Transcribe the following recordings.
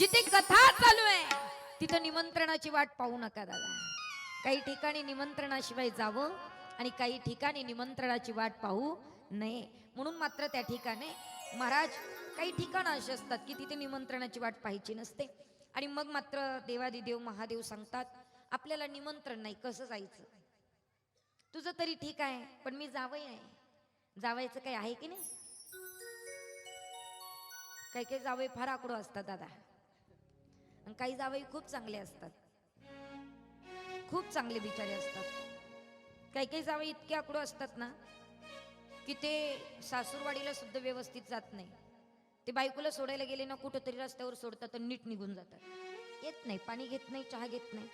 जिथे कथा चालू आहे तिथं निमंत्रणाची वाट पाहू नका दादा. काही ठिकाणी निमंत्रणाशिवाय जावं आणि काही ठिकाणी निमंत्रणाची वाट पाहू नये. म्हणून मात्र त्या ठिकाणी महाराज काही ठिकाणं अशी असतात की तिथे निमंत्रणाची वाट पाहायची नसते. आणि मग मात्र देवादिदेव महादेव सांगतात आपल्याला निमंत्रण नाही कसं जायचं? तुझं तरी ठीक आहे पण मी जावई आहे जावायचं काही आहे की नाही? काही काही जावई फार आकडो असतात दादा. आणि काही जावई खूप चांगले असतात. खूप चांगले बिचारे असतात. काही काही जावई इतके आकडो असतात ना की ते सासूरवाडीला सुद्धा व्यवस्थित जात नाही. ते बायकोला सोडायला गेले ना कुठंतरी रस्त्यावर सोडतात तर नीट निघून जातात. येत नाही पाणी घेत नाही चहा घेत नाही.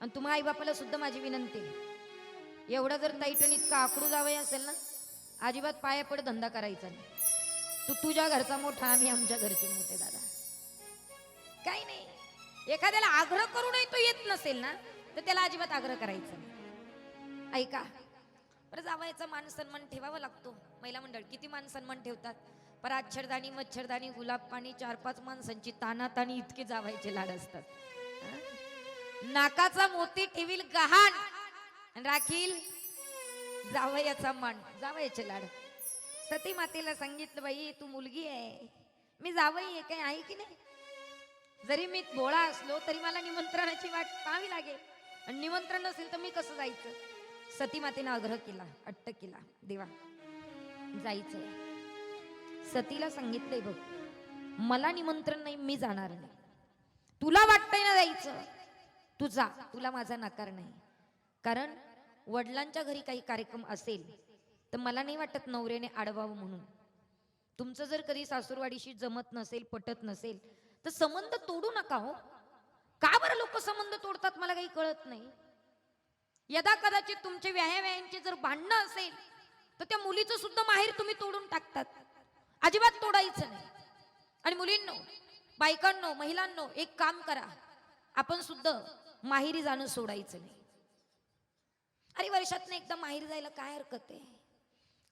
आणि तुम्हा आईबापाला सुद्धा माझी विनंती आहे. एवढा जर ताईट आणि इतका आकडू जावई असेल ना अजिबात पाया पड धंदा करायचा नाही. तू तुझ्या घरचा मोठा आम्ही आमच्या घरचे मोठे दादा. काही नाही. एखाद्याला आग्रह करूनही तो येत नसेल ना तर त्याला अजिबात आग्रह करायचा ऐका बरं जावयाचा मान सन्मान ठेवावा लागतो. महिला मंडळ किती मान सन्मान ठेवतात? पर आच्छरदाणी मच्छरदाणी गुलाब पाणी चार पाच माणसांची तानातानी इतके जावायचे लाड असतात. नाकाचा मोती ठेवील गहाण राखील जावयाचा मान जावयाचे लाड. सती मातेला सांगितलं बाई तू मुलगी आहे. मी जावई आहे काही आहे की नाही? जरी मी भोळा असलो तरी मला निमंत्रणाची वाट पाहावी लागेल. आणि निमंत्रण नसेल तर मी कसं जायचं? सती मातेने आग्रह केला अट्ट केला. देवा जायचंय सतीला सांगितलंय बघ मला निमंत्रण नाही मी जाणार नाही. तुला वाटतंय ना जायचं? तू जा तुला माझा नकार नाही. कारण वडिलांच्या घरी काही कार्यक्रम असेल तर मला नाही वाटत नवऱ्याने आडवावं म्हणून. तुमचं जर कधी सासूरवाडीशी जमत नसेल पटत नसेल तर संबंध तोडू नका हो. का बरं लोक संबंध तोडतात मला काही कळत नाही. यदा कदाचित तुमचे व्यायाव्यायांचे जर भांडणं असेल तर त्या मुलीचं सुद्धा माहेर तुम्ही तोडून टाकतात. अजिबात तोडायचं नाही. आणि मुलींनो बायकांनो महिलांनो एक काम करा. आपण सुद्धा माहेरी जाणं सोडायचं नाही. अरे वर्षातनं एकदा माहेरी जायला काय हरकत आहे?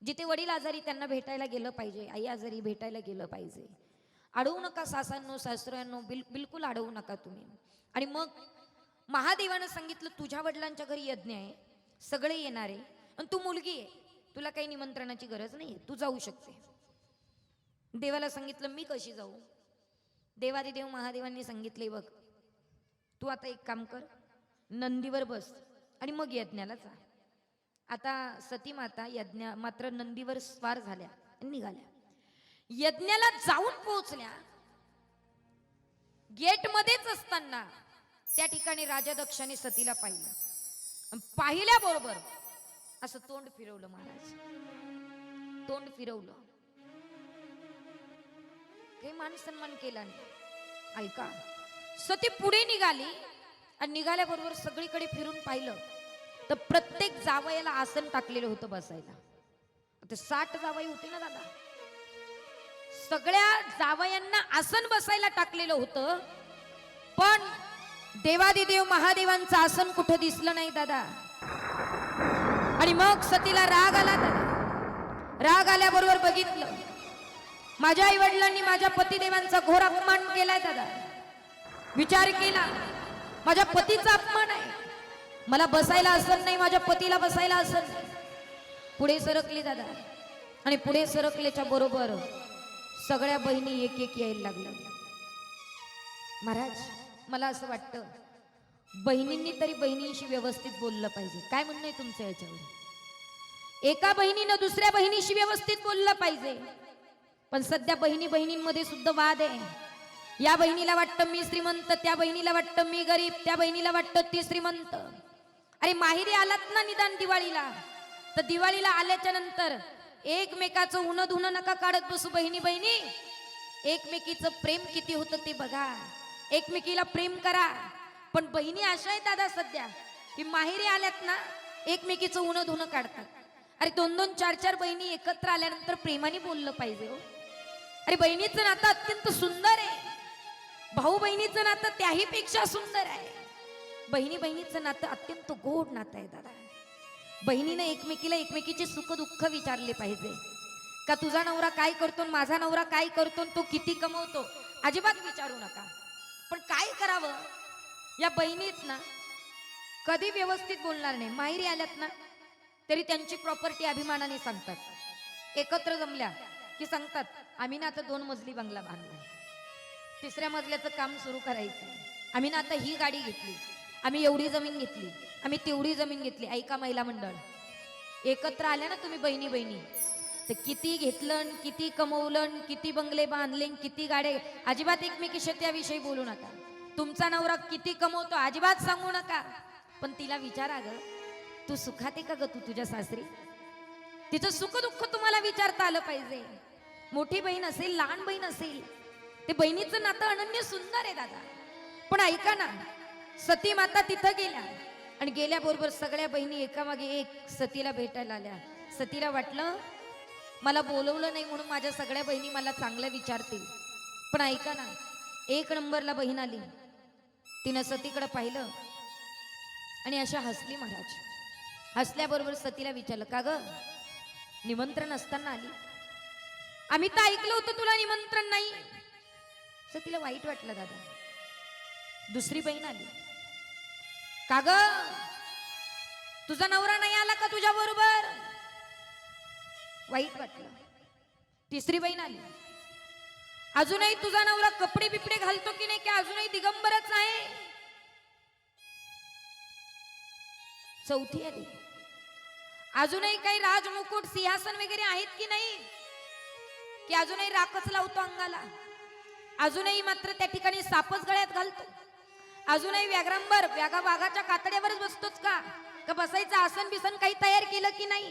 जिथे वडील आजारी त्यांना भेटायला गेलं पाहिजे आई आजारी भेटायला गेलं पाहिजे. अडवू नका सासांनो सासऱ्यांनो बिल बिलकुल अडवू नका तुम्ही. आणि मग महादेवानं सांगितलं तुझ्या वडिलांच्या घरी यज्ञ आहे सगळे येणार आहे आणि तू मुलगी आहे तुला काही निमंत्रणाची गरज नाही तू जाऊ शकते. देवाला सांगितलं मी कशी जाऊ? देवादिदेव महादेवांनी सांगितले बघ तू आता एक काम कर नंदीवर बस आणि मग यज्ञाला जा. आता सती माता यज्ञ मात्र नंदीवर स्वार झाल्या आणि निघाल्या. यज्ञाला जाऊन पोहोचल्या गेटमध्येच असताना त्या ठिकाणी राजा दक्षाने सतीला पाहिलं. पाहिल्याबरोबर असं तोंड फिरवलं महाराज. तोंड फिरवलं. काही मान सन्मान केला नाही. ऐका. सती पुढे निघाली आणि निघाल्याबरोबर सगळीकडे फिरून पाहिलं तर प्रत्येक जावयाला आसन टाकलेलं होतं बसायला. ते साठ जावई होते ना दादा? सगळ्या जावयांना आसन बसायला टाकलेलं होतं. पण देवादिदेव महादेवांचं आसन कुठं दिसलं नाही दादा. आणि मग सतीला राग आला दादा. राग आल्याबरोबर बघितलं. माझ्या आई वडिलांनी माझ्या पतिदेवांचा घोर अपमान केलाय दादा. विचार केला. माझ्या पतीचा अपमान आहे. मला बसायला असं नाही माझ्या पतीला बसायला असं नाही. पुढे सरकले दादा. आणि पुढे सरकल्याच्या बरोबर सगळ्या बहिणी एक एक यायला लागल्या. महाराज मला असं वाटतं बहिणींनी तरी बहिणींशी व्यवस्थित बोललं पाहिजे. काय म्हणणं आहे तुमचं याच्यावर? एका बहिणीनं दुसऱ्या बहिणीशी व्यवस्थित बोललं पाहिजे. पण सध्या बहिणी बहिणींमध्ये सुद्धा वाद आहे. या बहिणीला वाटतं मी श्रीमंत त्या बहिणीला वाटतं मी गरीब त्या बहिणीला वाटतं ती श्रीमंत. अरे माहेरी आलात ना निदान दिवाळीला? तर दिवाळीला आल्याच्यानंतर एकमेकाचं उन धुणं नका काढत बसू बहिणी बहिणी एकमेकीचं प्रेम किती होतं ते बघा. एकमेकीला प्रेम करा. पण बहिणी अशा आहेत दादा सध्या की माहेरी आल्यात ना एकमेकीचं उन धुणं काढतात. अरे दोन दोन चार चार बहिणी एकत्र आल्यानंतर प्रेमाने बोललं पाहिजे हो. अरे बहिणीचं नातं अत्यंत सुंदर आहे. भाऊ बहिणीचं नातं त्याही पेक्षा सुंदर आहे. बहिणी बहिणीचं नातं अत्यंत गोड नातं आहे दादा. बहिणीने एकमेकीला एकमेकीचे सुख दुःख विचारले पाहिजे. का तुझा नवरा काय करतो आणि माझा नवरा काय करतो आणि तो किती कमवतो? अजिबात विचारू नका. पण काय करावं? या बहिणीत ना कधी व्यवस्थित बोलणार नाही. माहेरी आल्यात ना तरी त्यांची प्रॉपर्टी अभिमानाने सांगतात. एकत्र जमल्या की सांगतात आम्ही ना आता दोन मजली बंगला बांधला तिसऱ्या मजल्याचं काम सुरू करायचं आम्ही ना आता ही गाडी घेतली. आम्ही एवढी जमीन घेतली. आम्ही तेवढी जमीन घेतली ऐका महिला मंडळ. एकत्र आल्या ना तुम्ही बहिणी बहिणी तर किती घेतलं किती कमवलं किती बंगले बांधले किती गाडे अजिबात एकमेकीशी त्याविषयी बोलू नका. तुमचा नवरा किती कमवतो अजिबात सांगू नका. पण तिला विचारा ग तू सुखात आहे का ग तू तुझ्या सासरी? तिचं सुख दुःख तुम्हाला विचारता आलं पाहिजे. मोठी बहीण असेल लहान बहीण असेल ते बहिणीचं नातं अनन्य सुंदर आहे दादा. पण ऐका ना सती माता तिथं गेल्या. आणि गेल्याबरोबर सगळ्या बहिणी एकामागे एक सतीला भेटायला आल्या. सतीला वाटलं मला बोलवलं नाही म्हणून माझ्या सगळ्या बहिणी मला चांगलं विचारतील. पण ऐका ना एक नंबरला बहीण आली. तिनं सतीकडं पाहिलं आणि अशा हसली महाराज. हसल्याबरोबर सतीला विचारलं का ग निमंत्रण असताना आली? आम्ही तर ऐकलं होतं तुला निमंत्रण नाही. सतीला वाईट वाटलं दादा दुसरी बहीण आली. का ग? तुझा नवरा नाही आला का तुझ्या बरोबर? वाईट वाटलं. तिसरी बहीण आली. अजूनही तुझा नवरा कपडे बिपडे घालतो की नाही की अजूनही दिगंबरच आहे चौथी आली. अजूनही काही राजमुकुट सिंहासन वगैरे आहेत की नाही? की अजूनही राखच लावतो अंगाला? अजूनही मात्र त्या ठिकाणी सापच गळ्यात घालतो? अजूनही व्याघ्रांवर व्याघा वाघाच्या कातड्यावरच बसतोच का? का बसायचं आसन बिसन काही तयार केलं की नाही?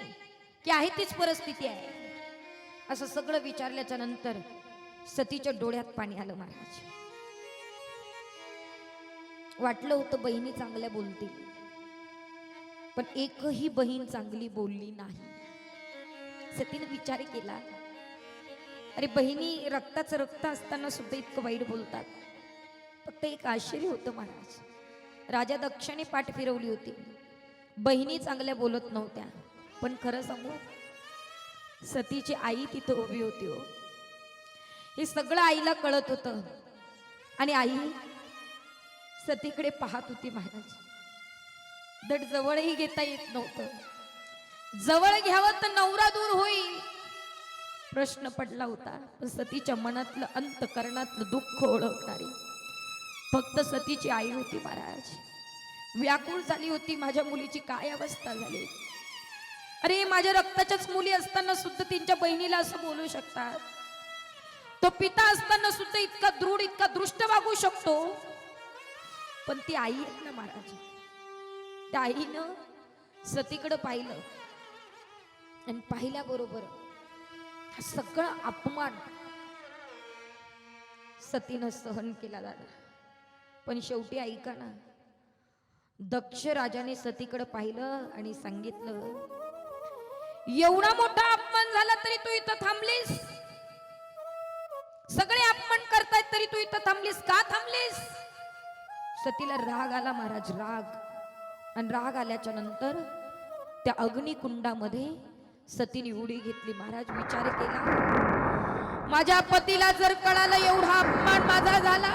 की आहे तीच परिस्थिती आहे? असं सगळं विचारल्याच्या नंतर सतीच्या डोळ्यात पाणी आलं महाराज वाटलं होतं बहिणी चांगल्या बोलतील. पण एकही बहीण चांगली बोलली नाही. सतीने विचार केला. अरे बहिणी रक्ताचं रक्त असताना सुद्धा इतकं वाईट बोलतात. फक्त एक आश्चर्य होतं महाराज. राजा दक्षिणे पाठ फिरवली होती. बहिणी चांगल्या बोलत नव्हत्या. पण खरं सांगू सतीची आई तिथं उभी होती हो. हे सगळं आईला कळत होतं. आणि आई सतीकडे पाहत होती महाराज. धड जवळही घेता येत नव्हतं. जवळ घ्यावं तर नवरा दूर होईल. प्रश्न पडला होता. पण सतीच्या मनातलं अंतकरणातलं दुःख ओळखणारी. फक्त सतीची आई होती महाराज. व्याकुळ झाली होती माझ्या मुलीची काय अवस्था झाली? अरे माझ्या रक्ताच्याच मुली असताना सुद्धा त्यांच्या बहिणीला असं बोलू शकतात. तो पिता असताना सुद्धा इतका दृढ इतका दृष्ट वागू शकतो. पण ती आई आहेत ना महाराज. त्या आईनं सतीकडं पाहिलं. आणि पाहिल्याबरोबर हा सगळा अपमान सतीनं सहन केला जाणार. पण शेवटी ऐका ना. दक्ष राजाने सतीकडे पाहिलं आणि सांगितलं एवढा मोठा अपमान झाला तरी तू इथं थांबलीस? सगळे अपमान करतायत तरी तू इथं थांबलीस? का थांबलीस? सतीला राग आला महाराज राग. आणि राग आल्याच्यानंतर त्या अग्निकुंडामध्ये सतीने उडी घेतली. महाराज विचार केला. माझ्या पतीला जर कळालं एवढा अपमान माझा झाला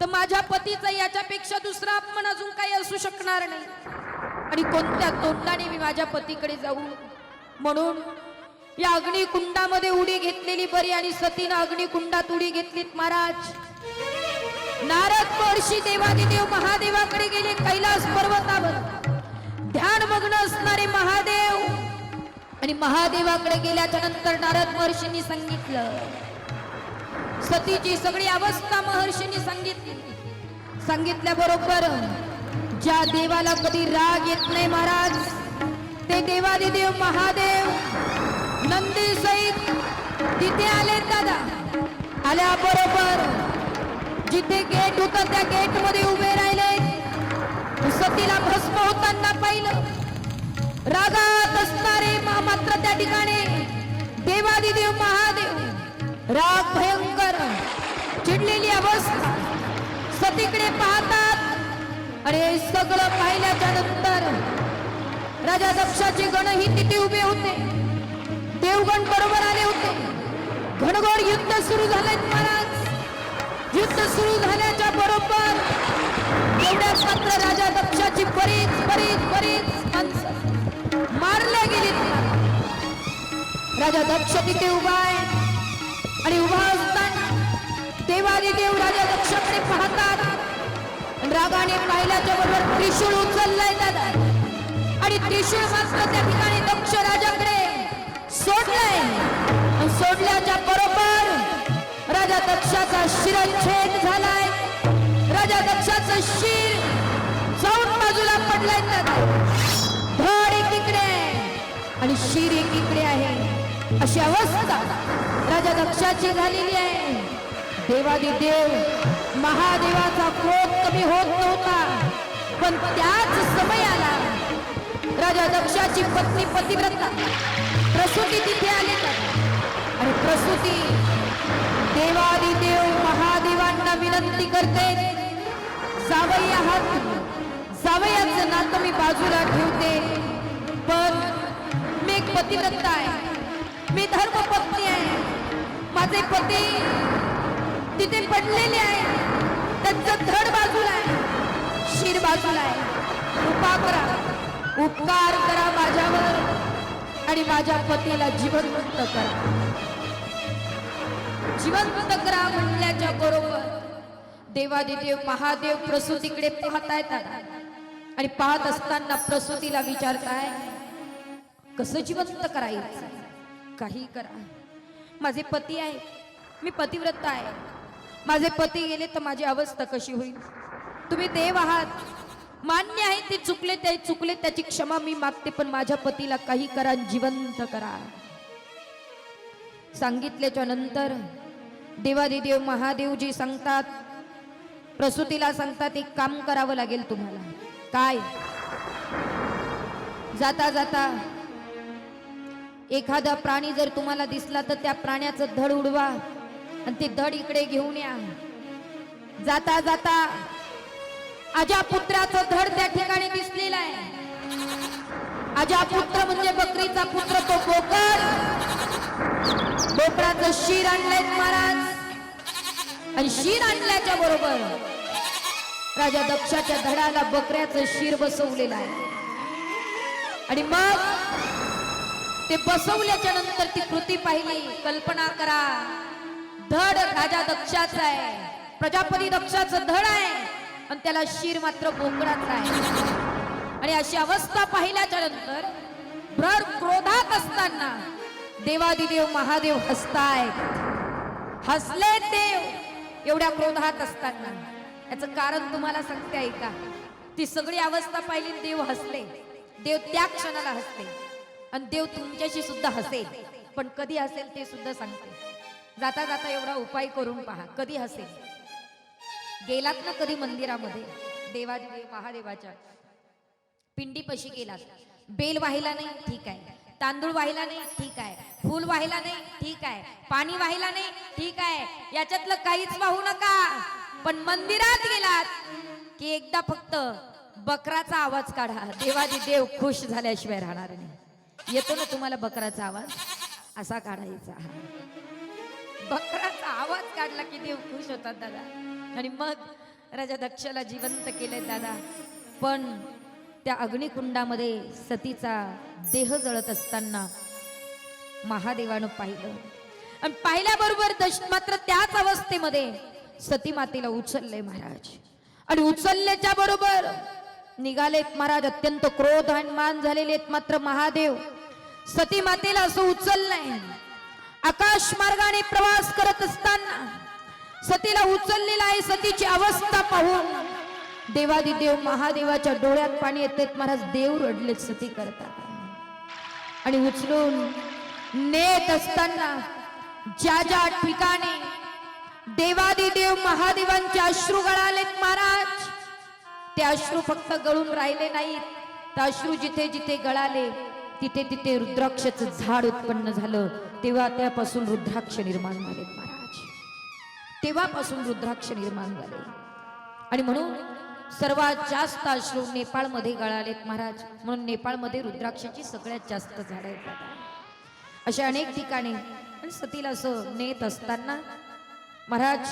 तर माझ्या पतीचा याच्यापेक्षा दुसरा अपमान अजून काही असू शकणार नाही. आणि कोणत्या तोंडाने मी माझ्या पतीकडे जाऊ? म्हणून या अग्निकुंडामध्ये उडी घेतलेली बरी आणि सतीनं अग्निकुंडात उडी घेतलीत महाराज. नारद महर्षी देवादिदेव महादेवाकडे गेले कैलास पर्वतावर. ध्यानमग्न असणारे महादेव. आणि महादेवाकडे गेल्याच्यानंतर नारद महर्षींनी सांगितलं सतीची सगळी अवस्था महर्षीने सांगितली. सांगितल्याबरोबर ज्या देवाला कधी राग येत नाही महाराज ते देवादिदेव महादेव नंदी सहित तिथे आले दादा. आल्याबरोबर जिथे गेट होत त्या गेटमध्ये उभे राहिले. सतीला भस्म होताना पाहिलं. रागात असणारे मा- मात्र त्या ठिकाणी देवादिदेव महादेव राग भयंकर चिडलेली अवस्था. सतीकडे पाहतात. आणि सगळं पाहिल्याच्या नंतर राजा दक्षाचे गणही तिथे उभे होते. देवगण बरोबर आले होते. घनघोर युद्ध सुरू झाले महाराज. युद्ध सुरू झाल्याच्या बरोबर एवढ्याच मात्र राजा दक्षाची बरीच बरीच बरीच माणसं मारले गेली. राजा दक्ष तिथे उभा आहे. आणि उभा असताना देवाने देव राजा पाहतात. रागाने पाहिल्याच्या बरोबर त्रिशूळ उचललाय दादा. आणि त्रिशूळ मात्र त्या ठिकाणी दक्ष राजाकडे सोडलाय. आणि सोडल्याच्या बरोबर राजा दक्षाचा शिरच्छेद झालाय. राजा दक्षाचं शिर जाऊन बाजूला पडलाय दादा. धड एकीकडे आहे. आणि शिर एकीकडे आहे. अशी अवस्था राजा दक्षाची झालेली आहे. देवादी देव महादेवाचा क्रोध कमी होत नव्हता पण त्याच समयाला राजा दक्षाची पत्नी पतिव्रता प्रसूती तिथे आली. आणि प्रसूती देवादी देव महादेवांना विनंती करते जावई हात जावयाचं नातं मी बाजूला ठेवते पण मी एक पतिव्रता आहे. मी धर्मपत्नी आहे. माझे पती तिथे पडलेले आहे. त्यांचं धड बाजूला आहे. शिर बाजूला आहे. उपा करा. उपकार करा माझ्यावर आणि माझ्या पतीला जीवनमुक्त करा. जीवनमुक्त करा म्हणल्याच्या बरोबर देवादिदेव महादेव प्रसूतीकडे पाहतायत आहेत आणि पाहत असताना प्रसूतीला विचारताय कसं जिवंत करायचं? काही करा. माझे पती आहे मी पतिव्रत आहे. माझे पती गेले तर माझी अवस्था कशी होईल? तुम्ही देव आहात. मान्य आहे ते चुकले ते चुकले त्याची क्षमा मी मागते पण माझ्या पतीला काही करा जिवंत करा. सांगितल्याच्या नंतर देवादिदेव महादेवजी सांगतात प्रसूतीला सांगतात एक काम करावं लागेल तुम्हाला. काय? जाता जाता एखादा प्राणी जर तुम्हाला दिसला तर त्या प्राण्याचं धड उडवा आणि ते धड इकडे घेऊन या. जाता जाता अजा पुत्राचं धड त्या ठिकाणी दिसलेलं आहे. अजा पुत्र म्हणजे बकरीचा पुत्र तो बोकर बोकडाचं शिर आणलंय महाराज. आणि शिर आणल्याच्या बरोबर राजा दक्षाच्या धडाला बकऱ्याचं शिर बसवलेलं आहे. आणि मग ते बसवल्याच्या नंतर ती कृती पाहिली. कल्पना करा. धड राजा दक्षाचा आहे. प्रजापती दक्षाचं धड आहे. आणि त्याला शिर मात्र बोकडाचा आहे. आणि अशी अवस्था पाहिल्याच्या नंतर भर क्रोधात असताना देवादिदेव महादेव हसतायत हसले देव एवढ्या क्रोधात असताना. याचं कारण तुम्हाला सांगते ऐका. ती सगळी अवस्था पाहिली देव हसले. देव त्या क्षणाला हसले. आणि देव तुमच्याशी सुद्धा हसेल. पण कधी हसेल ते सुद्धा सांगते. जाता जाता एवढा उपाय करून पहा. कधी हसेल? गेलात ना कधी मंदिरामध्ये? देवा महादेवाच्या. पिंडीपाशी गेलात. बेल वाहिला नाही ठीक आहे. तांदूळ वाहिला नाही ठीक आहे. फूल वाहिला नाही ठीक आहे. पाणी वाहिला नाही ठीक आहे. याच्यातलं काहीच वाहू नका. पण मंदिरात गेलात की एकदा फक्त बकराचा आवाज काढा. देवाजी देव खुश झाल्याशिवाय राहणार नाही. येतो ना तुम्हाला बकराचा आवाज? असा काढायचा. बकराचा आवाज काढला की देव खुश होतात दादा. आणि मग राजा दक्षला जिवंत केलंय दादा. पण त्या अग्निकुंडामध्ये सतीचा देह जळत असताना महादेवानं पाहिलं. आणि पाहिल्याबरोबर दश मात्र त्याच अवस्थेमध्ये सती मातेला उचलले महाराज. आणि उचलल्याच्या बरोबर निघालेत महाराज अत्यंत क्रोध आणि मान झालेले आहेत मात्र महादेव. सती मातेला असं उचललंय. आकाश मार्गाने प्रवास करत असताना सतीला उचललेला आहे सतीची अवस्था पाहून. देवादिदेव महादेवाच्या डोळ्यात पाणी येत महाराज देव रडले सती करतात. आणि उचलून नेत असताना ज्या ज्या ठिकाणी देवादिदेव महादेवांचे अश्रू गळालेत महाराज ते अश्रू फक्त गळून राहिले नाहीत. तर अश्रू जिथे जिथे गळाले तिथे तिथे रुद्राक्षाचं झाड उत्पन्न झालं. तेव्हा त्यापासून रुद्राक्ष निर्माण झाले महाराज. तेव्हापासून रुद्राक्ष निर्माण झाले. आणि म्हणून सर्वात जास्त अश्रू नेपाळमध्ये गळालेत महाराज. म्हणून नेपाळमध्ये रुद्राक्षाची सगळ्यात जास्त झाडं आहेत. अशा अनेक ठिकाणी सतीला असं नेत असताना महाराज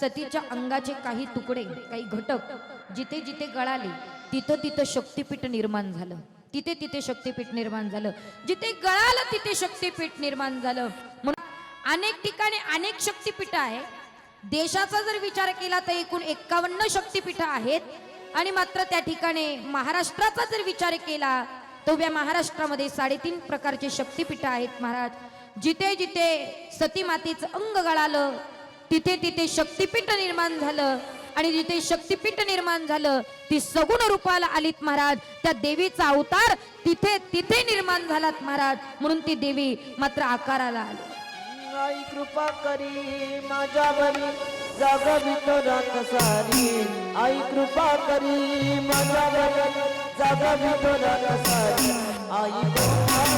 सतीच्या अंगाचे काही तुकडे काही घटक जिथे जिथे गळाले तिथं तिथं शक्तिपीठ निर्माण झालं. तिथे तिथे शक्तिपीठ निर्माण झालं. जिथे गळालं तिथे शक्तीपीठ निर्माण झालं. म्हणून अनेक ठिकाणी अनेक शक्तीपीठ आहे देशाचा जर विचार केला तर एकूण एक्कावन्न शक्तीपीठ आहेत. आणि मात्र त्या ठिकाणी महाराष्ट्राचा जर विचार केला तर उभ्या महाराष्ट्रामध्ये साडेतीन प्रकारचे शक्तीपीठ आहेत महाराज. जिथे जिथे सती मातेचं अंग गळालं तिथे तिथे शक्तिपीठ निर्माण झालं. आणि जिथे शक्तिपीठ निर्माण झालं ती सगुण रूपाला आलीत महाराज. त्या देवीचा अवतार तिथे तिथे निर्माण झालात महाराज. म्हणून ती देवी मात्र आकाराला आली. आई कृपा करी माझ्यावरी जागवित विठोरात सारी. आई कृपा करी माझ्यावरी जागवित विठोरात सारी. आई